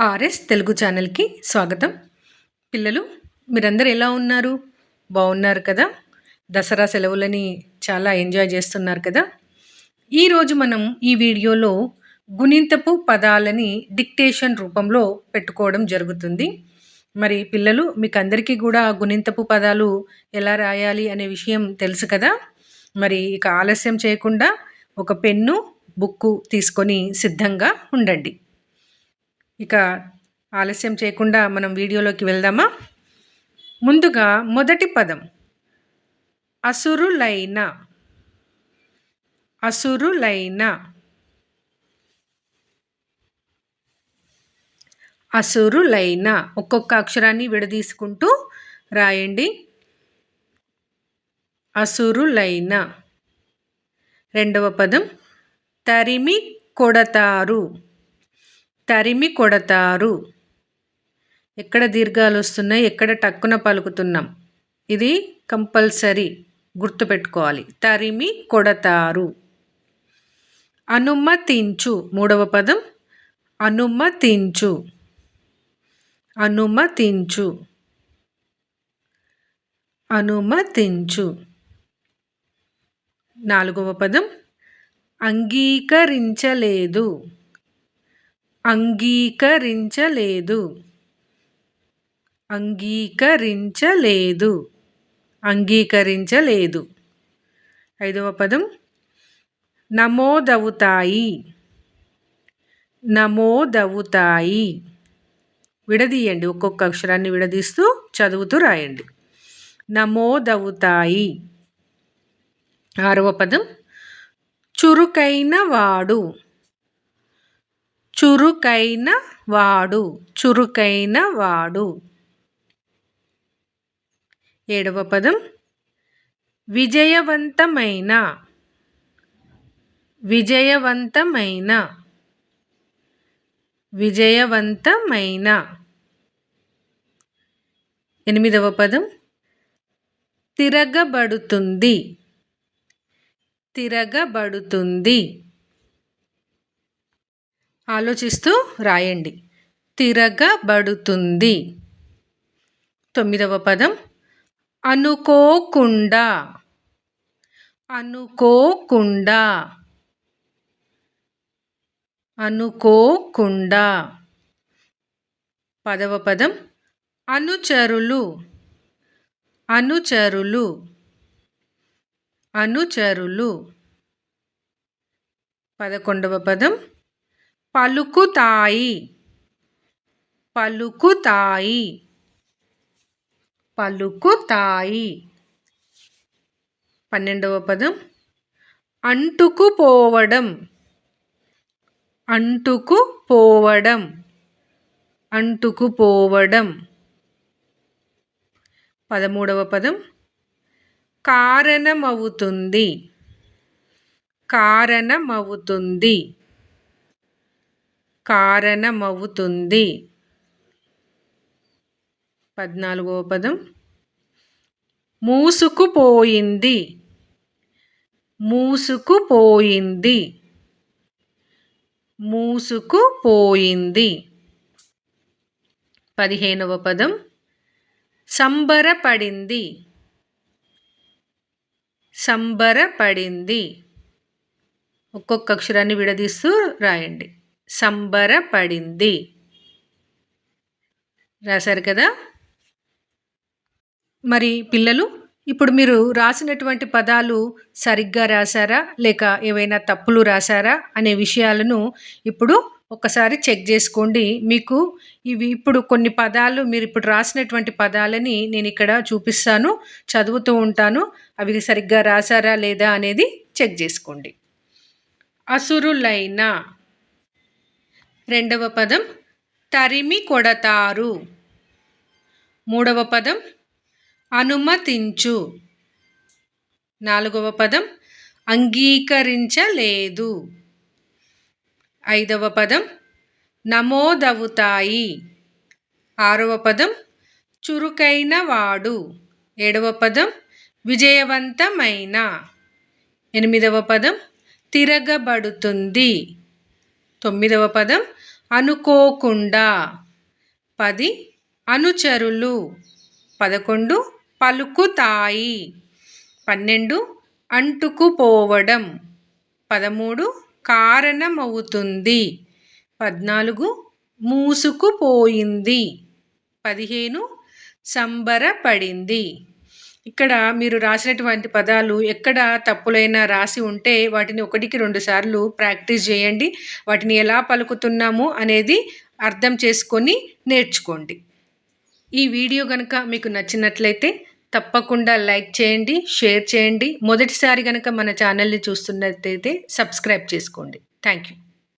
RS Telugu ఛానల్కి స్వాగతం. పిల్లలు మీరందరూ ఎలా ఉన్నారు? బాగున్నారు కదా? దసరా సెలవులని చాలా ఎంజాయ్ చేస్తున్నారు కదా? ఈరోజు మనం ఈ వీడియోలో గుణింతపు పదాలని డిక్టేషన్ రూపంలో పెట్టుకోవడం జరుగుతుంది. మరి పిల్లలు మీకు అందరికీ కూడా గుణింతపు పదాలు ఎలా రాయాలి అనే విషయం తెలుసు కదా? మరి ఇక ఆలస్యం చేయకుండా ఒక పెన్ను బుక్కు తీసుకొని సిద్ధంగా ఉండండి. ఇక ఆలస్యం చేయకుండా మనం వీడియోలోకి వెళ్దామా? ముందుగా మొదటి పదం. అసురులైన. అసురులైన. అసురులైన. ఒక్కొక్క అక్షరాన్ని విడదీసుకుంటూ రాయండి. అసురులైన. రెండవ పదం. తరిమి కొడతారు. తరిమి కొడతారు. ఎక్కడ దీర్ఘాలు వస్తున్నాయి ఎక్కడ టక్కున పలుకుతున్నాం? ఇది కంపల్సరీ గుర్తుపెట్టుకోవాలి. తరిమి కొడతారు. అనుమతించు. మూడవ పదం. అనుమతించు. అనుమతించు. అనుమతించు. నాలుగవ పదం. అంగీకరించలేదు. అంగీకరించలేదు. అంగీకరించలేదు. అంగీకరించలేదు. ఐదవ పదం. నమోదవుతాయి. నమోదవుతాయి. విడదీయండి ఒక్కొక్క అక్షరాన్ని విడదీస్తూ చదువుతూ రాయండి. నమోదవుతాయి. ఆరవ పదం. చురుకైన వాడు. చురుకైన వాడు చురుకైన వాడు. ఏడవ పదం. విజయవంతమైన విజయవంతమైన విజయవంతమైన. ఎనిమిదవ పదం. తిరగబడుతుంది తిరగబడుతుంది. ఆలోచిస్తూ రాయండి. తిరగబడుతుంది. తొమ్మిదవ పదం. అనుకోకుండా. అనుకోకుండా. అనుకోకుండా. పదవ పదం. అనుచరులు. అనుచరులు. అనుచరులు. పదకొండవ పదం. పలుకుతాయి. పలుకుతాయి. పలుకుతాయి. పన్నెండవ పదం. అంటుకుపోవడం. అంటుకుపోవడం. అంటుకుపోవడం. పదమూడవ పదం. కారణమవుతుంది. కారణమవుతుంది. కారణమవుతుంది. పద్నాలుగవ పదం. మూసుకుపోయింది. మూసుకుపోయింది. మూసుకుపోయింది. పదిహేనవ పదం. సంబరపడింది. సంబరపడింది. ఒక్కొక్క అక్షరాన్ని విడదీస్తూ రాయండి. సంబరపడింది. రాశారు కదా? మరి పిల్లలు ఇప్పుడు మీరు రాసినటువంటి పదాలు సరిగ్గా రాశారా? లేక ఏవైనా తప్పులు రాశారా? అనే విషయాలను ఇప్పుడు ఒకసారి చెక్ చేసుకోండి. మీకు ఇవి ఇప్పుడు కొన్ని పదాలు మీరు ఇప్పుడు రాసినటువంటి పదాలని నేను ఇక్కడ చూపిస్తాను చదువుతూ ఉంటాను. అవి సరిగ్గా రాశారా లేదా అనేది చెక్ చేసుకోండి. అసురులైన రెండవ పదం తరిమి కొడతారు. మూడవ పదం అనుమతించు. నాలుగవ పదం అంగీకరించలేదు. ఐదవ పదం నమోదవుతాయి. ఆరవ పదం చురుకైన వాడు. ఏడవ పదం విజయవంతమైన. ఎనిమిదవ పదం తిరగబడుతుంది. తొమ్మిదవ పదం అనుకోకుండా. పది అనుచరులు. పదకొండు పలుకుతాయి. పన్నెండు అంటుకుపోవడం. పదమూడు కారణమవుతుంది. పద్నాలుగు మూసుకుపోయింది. పదిహేను సంబరపడింది. ఇక్కడ మీరు రాసినటువంటి పదాలు ఎక్కడ తప్పులైనా రాసి ఉంటే వాటిని ఒకటికి రెండు సార్లు ప్రాక్టీస్ చేయండి. వాటిని ఎలా పలుకుతున్నాము అనేది అర్థం చేసుకొని నేర్చుకోండి. ఈ వీడియో కనుక మీకు నచ్చినట్లయితే తప్పకుండా లైక్ చేయండి షేర్ చేయండి. మొదటిసారి కనుక మన ఛానల్ని చూస్తున్నట్లయితే సబ్స్క్రైబ్ చేసుకోండి. Thank you